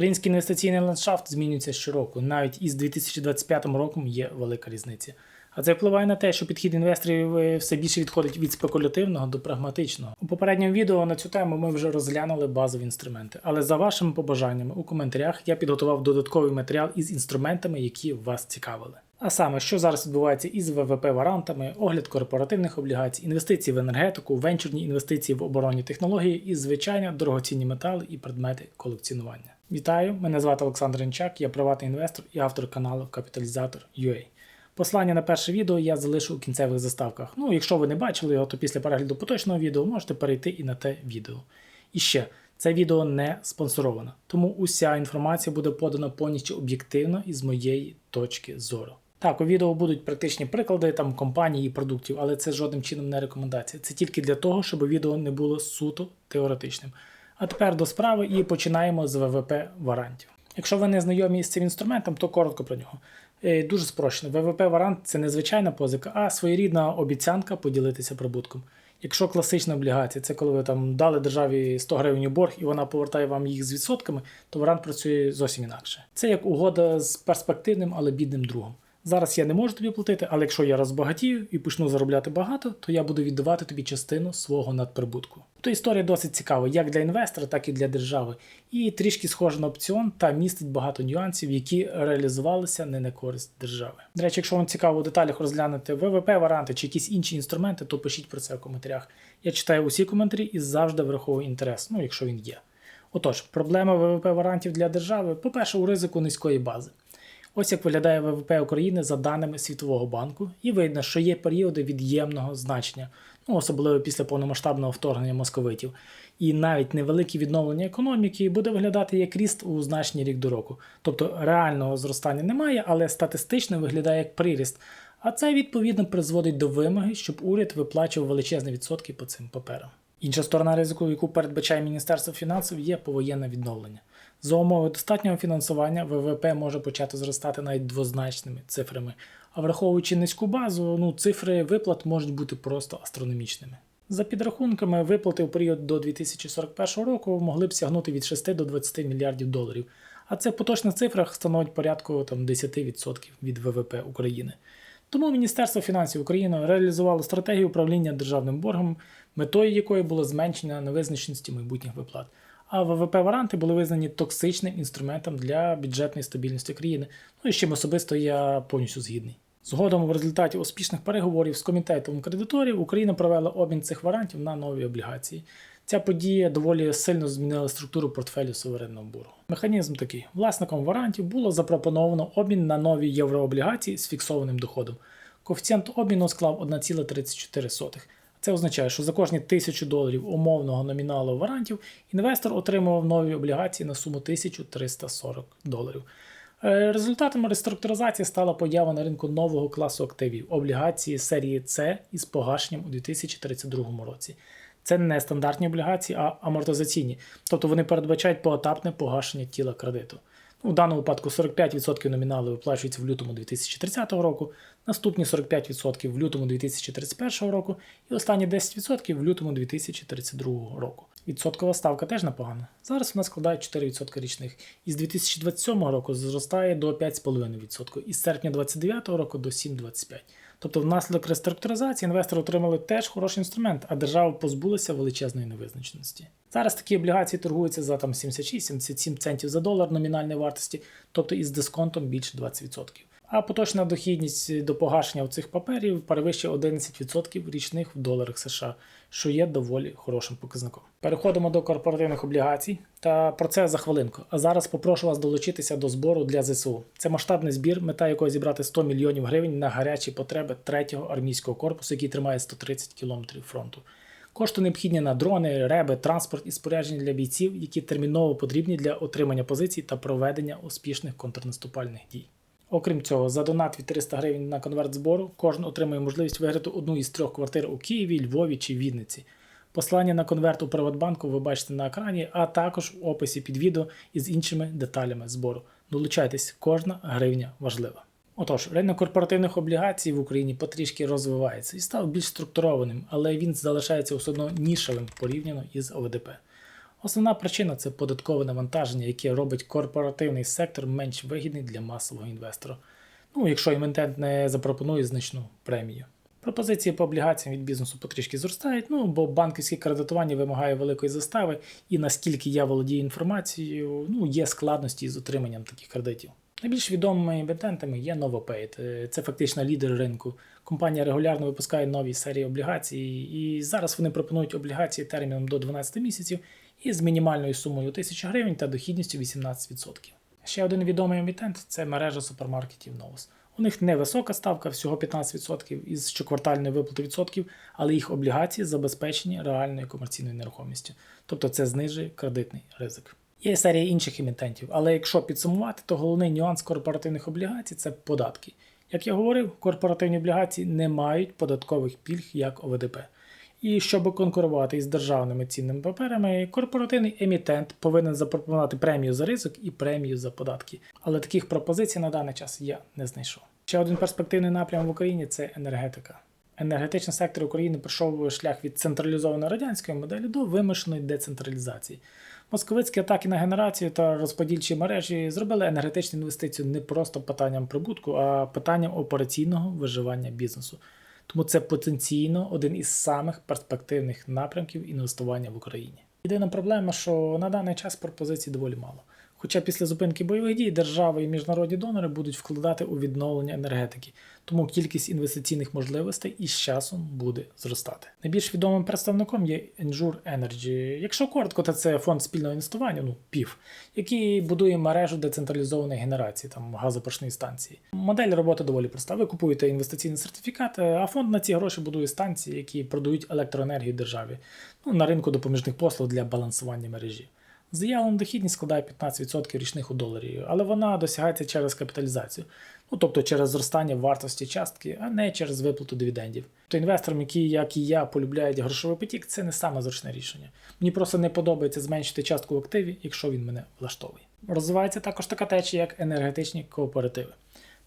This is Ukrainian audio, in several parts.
Український інвестиційний ландшафт змінюється щороку. Навіть із 2025 роком є велика різниця. А це впливає на те, що підхід інвесторів е, все більше відходить від спекулятивного до прагматичного. У попередньому відео на цю тему ми вже розглянули базові інструменти. Але за вашими побажаннями у коментарях я підготував додатковий матеріал із інструментами, які вас цікавили. А саме, що зараз відбувається із ВВП-варантами, огляд корпоративних облігацій, інвестиції в енергетику, венчурні інвестиції в оборонні технології і, звичайно, дорогоцінні метали і предмети колекціонування. Вітаю! Мене звати Олександр Інчак, я приватний інвестор і автор каналу Капіталізатор UA. Посилання на перше відео я залишу у кінцевих заставках. Ну, якщо ви не бачили його, то після перегляду поточного відео можете перейти і на те відео. І ще, це відео не спонсоровано, тому уся інформація буде подана повністю об'єктивно і з моєї точки зору. Так, у відео будуть практичні приклади там компаній і продуктів, але це жодним чином не рекомендація. Це тільки для того, щоб відео не було суто теоретичним. А тепер до справи і починаємо з ВВП варантів. Якщо ви не знайомі з цим інструментом, то коротко про нього. Е, Дуже спрощено. ВВП варант це не звичайна позика, а своєрідна обіцянка поділитися прибутком. Якщо класична облігація, це коли ви там дали державі 100 гривень у борг і вона повертає вам їх з відсотками, то варант працює зовсім інакше. Це як угода з перспективним, але бідним другом. Зараз я не можу тобі платити, але якщо я розбагатію і почну заробляти багато, то я буду віддавати тобі частину свого надприбутку. То історія досить цікава як для інвестора, так і для держави, і трішки схожа на опціон та містить багато нюансів, які реалізувалися не на користь держави. До речі, якщо вам цікаво у деталях розглянути ВВП варіанти чи якісь інші інструменти, то пишіть про це в коментарях. Я читаю усі коментарі і завжди враховую інтерес, ну якщо він є. Отож, проблема ВВП варіантів для держави, по-перше, у ризику низької бази. Ось як виглядає ВВП України за даними Світового банку, і видно, що є періоди від'ємного значення, ну особливо після повномасштабного вторгнення московитів. І навіть невелике відновлення економіки буде виглядати як ріст у значенні рік до року. Тобто реального зростання немає, але статистично виглядає як приріст. А це відповідно призводить до вимоги, щоб уряд виплачував величезні відсотки по цим паперам. Інша сторона ризику, яку передбачає Міністерство фінансів, є повоєнне відновлення. За умови достатнього фінансування ВВП може почати зростати навіть двозначними цифрами, а враховуючи низьку базу, ну цифри виплат можуть бути просто астрономічними. За підрахунками, виплати у період до 2041 року могли б сягнути від 6 до 20 мільярдів доларів, а це в поточних цифрах становить порядку там, 10% від ВВП України. Тому Міністерство фінансів України реалізувало стратегію управління державним боргом, метою якої було зменшення невизначеності майбутніх виплат. А ВВП-варанти були визнані токсичним інструментом для бюджетної стабільності країни. Ну і з чим особисто я повністю згідний. Згодом, в результаті успішних переговорів з комітетом кредиторів, Україна провела обмін цих варантів на нові облігації. Ця подія доволі сильно змінила структуру портфелю суверенного боргу. Механізм такий: власникам варантів було запропоновано обмін на нові єврооблігації з фіксованим доходом. Коефіцієнт обміну склав 1,34. Це означає, що за кожні 1000 доларів умовного номіналу варантів інвестор отримував нові облігації на суму 1340 доларів. Е, Результатом реструктуризації стала поява на ринку нового класу активів облігації серії С із погашенням у 2032 році. Це не стандартні облігації, а амортизаційні, тобто вони передбачають поетапне погашення тіла кредиту. В даному випадку 45% номіналу виплачується в лютому 2030 року, наступні 45% в лютому 2031 року і останні 10% в лютому 2032 року. Відсоткова ставка теж непогана. Зараз вона складає 4% річних. І з 2027 року зростає до 5,5%, і з серпня 2029 року до 7,25%. Тобто, внаслідок реструктуризації інвестори отримали теж хороший інструмент, а держава позбулася величезної невизначеності. Зараз такі облігації торгуються за там 76-77 центів за долар номінальної вартості, тобто із дисконтом більше 20%. А поточна дохідність до погашення цих паперів перевищує 11% річних в доларах США, що є доволі хорошим показником. Переходимо до корпоративних облігацій. Та про це за хвилинку. А зараз попрошу вас долучитися до збору для ЗСУ. Це масштабний збір, мета якого зібрати 100 мільйонів гривень на гарячі потреби 3-го армійського корпусу, який тримає 130 кілометрів фронту. Кошти необхідні на дрони, реби, транспорт і спорядження для бійців, які терміново потрібні для отримання позицій та проведення успішних контрнаступальних дій. Окрім цього, за донат від 300 гривень на конверт збору кожен отримує можливість виграти одну із трьох квартир у Києві, Львові чи Вінниці. Послання на конверт у Приватбанку ви бачите на екрані, а також в описі під відео із іншими деталями збору. Долучайтесь, кожна гривня важлива. Отож, ринок корпоративних облігацій в Україні потрішки розвивається і став більш структурованим, але він залишається все одно нішевим порівняно із ОВДП. Основна причина це податкове навантаження, яке робить корпоративний сектор менш вигідний для масового інвестора. Ну, якщо емітент не запропонує значну премію. Пропозиції по облігаціям від бізнесу потрішки зростають, ну бо банківське кредитування вимагає великої застави, і наскільки я володію інформацією, ну є складності з отриманням таких кредитів. Найбільш відомими емітентами є Novopay. Е, Це фактично лідер ринку. Компанія регулярно випускає нові серії облігацій, і зараз вони пропонують облігації терміном до 12 місяців і з мінімальною сумою 1000 гривень та дохідністю 18%. Ще один відомий емітент це мережа супермаркетів Novus. У них невисока ставка, всього 15% із щоквартальної виплати відсотків, але їх облігації забезпечені реальною комерційною нерухомістю. Тобто це знижує кредитний ризик. Є серія інших емітентів, але якщо підсумувати, то головний нюанс корпоративних облігацій це податки. Як я говорив, корпоративні облігації не мають податкових пільг як ОВДП. І щоб конкурувати із державними цінними паперами, корпоративний емітент повинен запропонувати премію за ризик і премію за податки. Але таких пропозицій на даний час я не знайшов. Ще один перспективний напрям в Україні це енергетика. Енергетичний сектор України пройшов шлях від централізованої радянської моделі до вимушеної децентралізації. Московицькі атаки на генерацію та розподільчі мережі зробили енергетичну інвестицію не просто питанням прибутку, а питанням операційного виживання бізнесу. Тому це потенційно один із самих перспективних напрямків інвестування в Україні. Єдина проблема, що на даний час пропозицій доволі мало. Хоча після зупинки бойових дій держави і міжнародні донори будуть вкладати у відновлення енергетики, тому кількість інвестиційних можливостей із часом буде зростати. Найбільш відомим представником є Ensure Energy. Якщо коротко, то це фонд спільного інвестування, ну ПІФ, який будує мережу децентралізованої генерації, там газопоршної станції. Модель роботи доволі проста. Ви купуєте інвестиційний сертифікат, а фонд на ці гроші будує станції, які продають електроенергію державі ну, на ринку допоміжних послуг для балансування мережі. Заявлена дохідність складає 15% річних у доларі, але вона досягається через капіталізацію, ну тобто через зростання вартості частки, а не через виплату дивідендів. То інвесторам, які, як і я, полюбляють грошовий потік, це не саме зручне рішення. Мені просто не подобається зменшити частку в активі, якщо він мене влаштовує. Розвивається також така течія, як енергетичні кооперативи.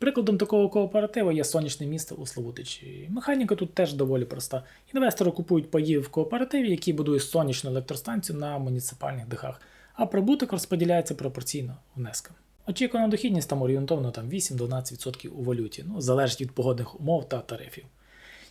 Прикладом такого кооперативу є сонячне місто у Славутичі. Механіка тут теж доволі проста. Інвестори купують паї в кооперативі, який будує сонячну електростанцію на муніципальних дахах, а прибуток розподіляється пропорційно внескам. Очікувана дохідність там орієнтовно там 8-12% у валюті, ну, залежить від погодних умов та тарифів.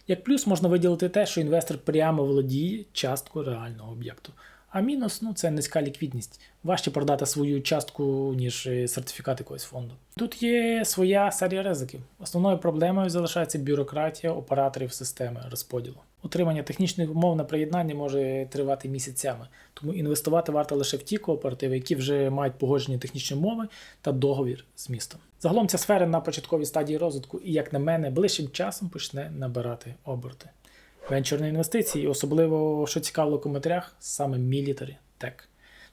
Як плюс можна виділити те, що інвестор прямо володіє часткою реального об'єкту. А мінус ну, це низька ліквідність. Важче продати свою частку, ніж е, сертифікат якогось фонду. Тут є своя серія ризиків. Основною проблемою залишається бюрократія операторів системи розподілу. Отримання технічних умов на приєднання може тривати місяцями, тому інвестувати варто лише в ті кооперативи, які вже мають погоджені технічні умови та договір з містом. Загалом ця сфера на початковій стадії розвитку і, як на мене, ближчим часом почне набирати оберти. Венчурні інвестиції, особливо, що цікаво в коментарях, саме Military Tech.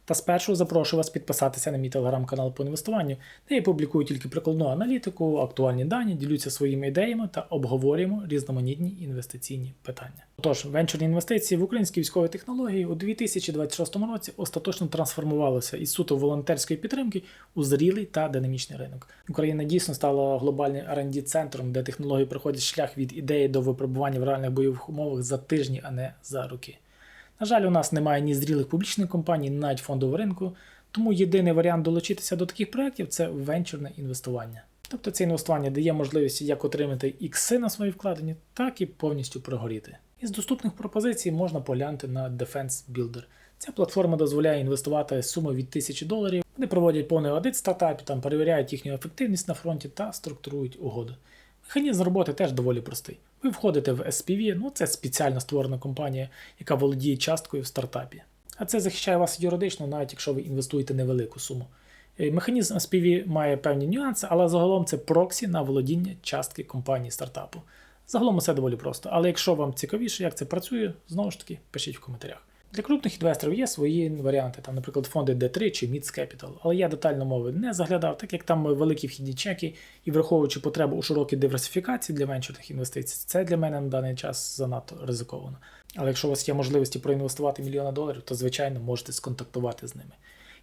Та спершу запрошую вас підписатися на мій телеграм-канал по інвестуванню, де я публікую тільки прикладну аналітику, актуальні дані, ділюся своїми ідеями та обговорюємо різноманітні інвестиційні питання. Отож, венчурні інвестиції в українські військові технології у 2026 році остаточно трансформувалися із суто волонтерської підтримки у зрілий та динамічний ринок. Україна дійсно стала глобальним R&D центром, де технології проходять шлях від ідеї до випробування в реальних бойових умовах за тижні, а не за роки. На жаль, у нас немає ні зрілих публічних компаній, ні навіть фондового ринку, тому єдиний варіант долучитися до таких проєктів це венчурне інвестування. Тобто це інвестування дає можливість як отримати ікси на свої вкладення, так і повністю прогоріти. Із доступних пропозицій можна поглянути на Defense Builder. Ця платформа дозволяє інвестувати суму від 1000 доларів. Вони проводять повний аудит стартапів, там перевіряють їхню ефективність на фронті та структурують угоди. Механізм роботи теж доволі простий. Ви входите в SPV, ну це спеціально створена компанія, яка володіє часткою в стартапі. А це захищає вас юридично, навіть якщо ви інвестуєте невелику суму. Е, Механізм SPV має певні нюанси, але загалом це проксі на володіння частки компанії стартапу. Загалом усе доволі просто. Але якщо вам цікавіше, як це працює, знову ж таки, пишіть в коментарях. Для крупних інвесторів є свої варіанти, там, наприклад, фонди D3 чи MITS Capital, але я детально мови не заглядав, так як там великі вхідні чеки і враховуючи потребу у широкій диверсифікації для венчурних інвестицій, це для мене на даний час занадто ризиковано. Але якщо у вас є можливості проінвестувати мільйони доларів, то звичайно можете сконтактувати з ними.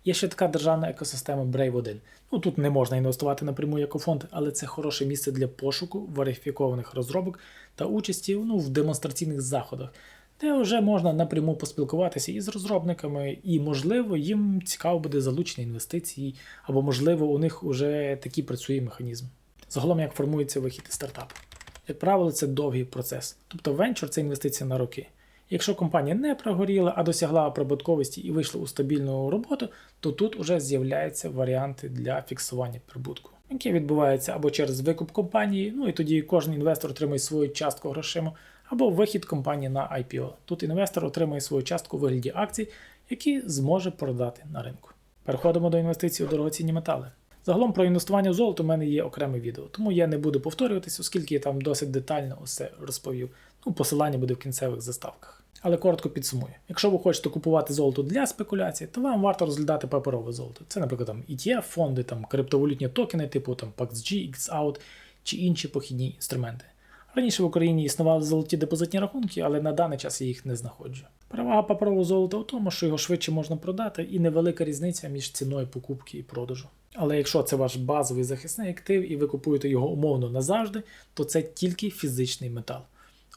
Є ще така державна екосистема Brave 1. Ну тут не можна інвестувати напряму як у фонд, але це хороше місце для пошуку верифікованих розробок та участі ну, в демонстраційних заходах, де вже можна напряму поспілкуватися із розробниками, і, можливо, їм цікаво буде залучення інвестицій, або, можливо, у них вже такий працює механізм. Загалом, як формується вихід із стартапу. Як правило, це довгий процес. Тобто венчур це інвестиція на роки. Якщо компанія не прогоріла, а досягла прибутковості і вийшла у стабільну роботу, то тут уже з'являються варіанти для фіксування прибутку, яке відбувається або через викуп компанії, ну і тоді кожен інвестор отримує свою частку грошима, або вихід компанії на IPO. Тут інвестор отримує свою частку у вигляді акцій, які зможе продати на ринку. Переходимо до інвестицій у дорогоцінні метали. Загалом про інвестування в золото у мене є окреме відео, тому я не буду повторюватись, оскільки я там досить детально усе розповів. Ну, посилання буде в кінцевих заставках. Але коротко підсумую. Якщо ви хочете купувати золото для спекуляції, то вам варто розглядати паперове золото. Це, наприклад, там ETF, фонди, там криптовалютні токени, типу там PAXG, XOUT чи інші похідні інструменти. Раніше в Україні існували золоті депозитні рахунки, але на даний час я їх не знаходжу. Перевага паперового золота у тому, що його швидше можна продати, і невелика різниця між ціною покупки і продажу. Але якщо це ваш базовий захисний актив і ви купуєте його умовно назавжди, то це тільки фізичний метал.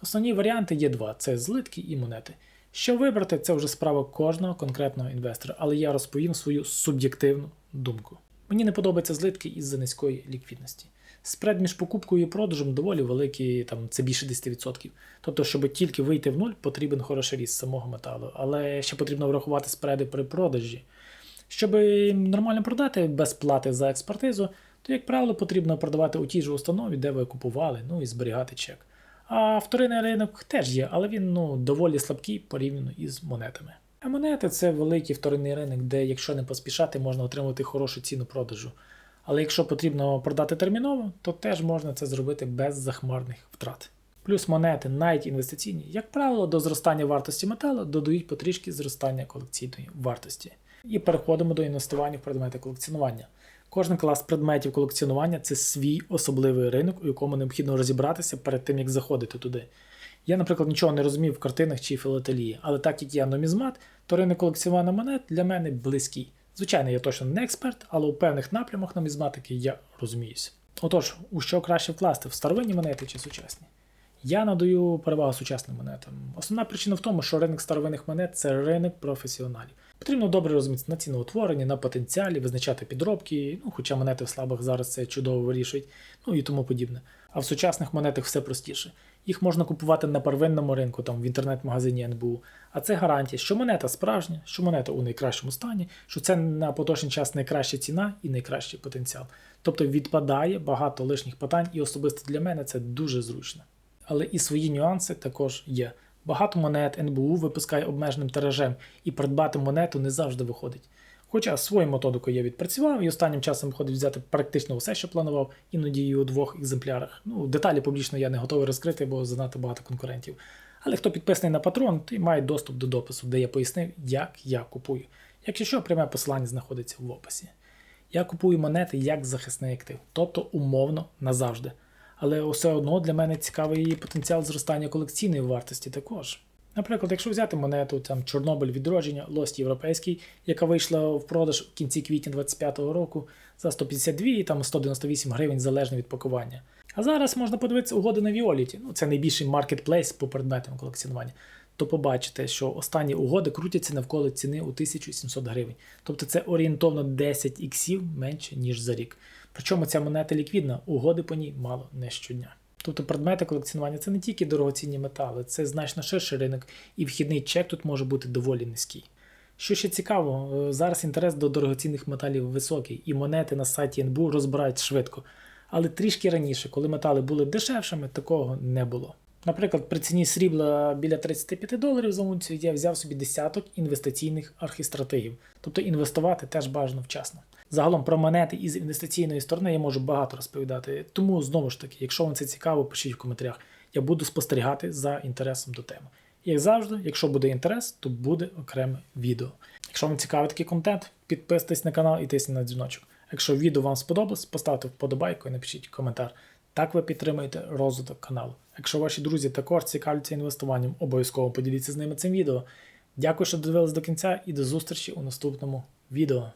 Основні варіанти є два: це злитки і монети. Що вибрати, це вже справа кожного конкретного інвестора, але я розповім свою суб'єктивну думку. Мені не подобаються злитки із-за низької ліквідності. Спред між покупкою і продажем доволі великий, там це більше 10%. Тобто, щоб тільки вийти в нуль, потрібен хороший ріст самого металу, але ще потрібно врахувати спреди при продажі. Щоб нормально продати без плати за експертизу, то, як правило, потрібно продавати у тій ж установі, де ви купували, ну і зберігати чек. А вторинний ринок теж є, але він ну, доволі слабкий порівняно із монетами. А монети це великий вторинний ринок, де, якщо не поспішати, можна отримати хорошу ціну продажу. Але якщо потрібно продати терміново, то теж можна це зробити без захмарних втрат. Плюс монети, навіть інвестиційні, як правило, до зростання вартості металу додають потрішки зростання колекційної вартості. І переходимо до інвестування в предмети колекціонування. Кожен клас предметів колекціонування це свій особливий ринок, у якому необхідно розібратися перед тим, як заходити туди. Я, наприклад, нічого не розумів в картинах чи філателії, але так як я номізмат, то ринок колекціонування монет для мене близький. Звичайно, я точно не експерт, але у певних напрямах нумізматики я розуміюся. Отож, у що краще вкласти в старовинні монети чи сучасні? Я надаю перевагу сучасним монетам. Основна причина в тому, що ринок старовинних монет це ринок професіоналів. Потрібно добре розуміти на ціноутворенні, на потенціалі, визначати підробки, ну, хоча монети в слабих зараз це чудово вирішують, ну і тому подібне. А в сучасних монетах все простіше. Їх можна купувати на первинному ринку, там в інтернет-магазині НБУ. А це гарантія, що монета справжня, що монета у найкращому стані, що це на поточний час найкраща ціна і найкращий потенціал. Тобто відпадає багато лишніх питань, і особисто для мене це дуже зручно. Але і свої нюанси також є. Багато монет НБУ випускає обмеженим тиражем, і придбати монету не завжди виходить. Хоча свою методику я відпрацював і останнім часом виходить взяти практично все, що планував, іноді і у двох екземплярах. Ну, деталі публічно я не готовий розкрити, бо занадто багато конкурентів. Але хто підписаний на патрон, той має доступ до допису, де я пояснив, як я купую. Якщо що, пряме посилання знаходиться в описі. Я купую монети як захисний актив, тобто умовно назавжди але все одно для мене цікавий її потенціал зростання колекційної вартості також. Наприклад, якщо взяти монету там Чорнобиль відродження, лост європейський, яка вийшла в продаж в кінці квітня 2025 року за 152 і там 198 гривень залежно від пакування. А зараз можна подивитися угоди на Віоліті, ну це найбільший маркетплейс по предметам колекціонування, то побачите, що останні угоди крутяться навколо ціни у 1700 гривень. Тобто це орієнтовно 10 іксів менше, ніж за рік. Причому ця монета ліквідна, угоди по ній мало не щодня. Тобто предмети колекціонування це не тільки дорогоцінні метали, це значно ширший ринок, і вхідний чек тут може бути доволі низький. Що ще цікаво, е, зараз інтерес до дорогоцінних металів високий, і монети на сайті НБУ розбирають швидко. Але трішки раніше, коли метали були дешевшими, такого не було. Наприклад, при ціні срібла біля 35 доларів за унцію я взяв собі десяток інвестиційних архістратегів, тобто інвестувати теж бажано вчасно. Загалом про монети із інвестиційної сторони я можу багато розповідати. Тому знову ж таки, якщо вам це цікаво, пишіть в коментарях. Я буду спостерігати за інтересом до теми. Як завжди, якщо буде інтерес, то буде окреме відео. Якщо вам цікавий такий контент, підписуйтесь на канал і тисніть на дзвіночок. Якщо відео вам сподобалось, поставте вподобайку і напишіть коментар. Так ви підтримуєте розвиток каналу. Якщо ваші друзі також цікавляться інвестуванням, обов'язково поділіться з ними цим відео. Дякую, що дивились до кінця і до зустрічі у наступному відео.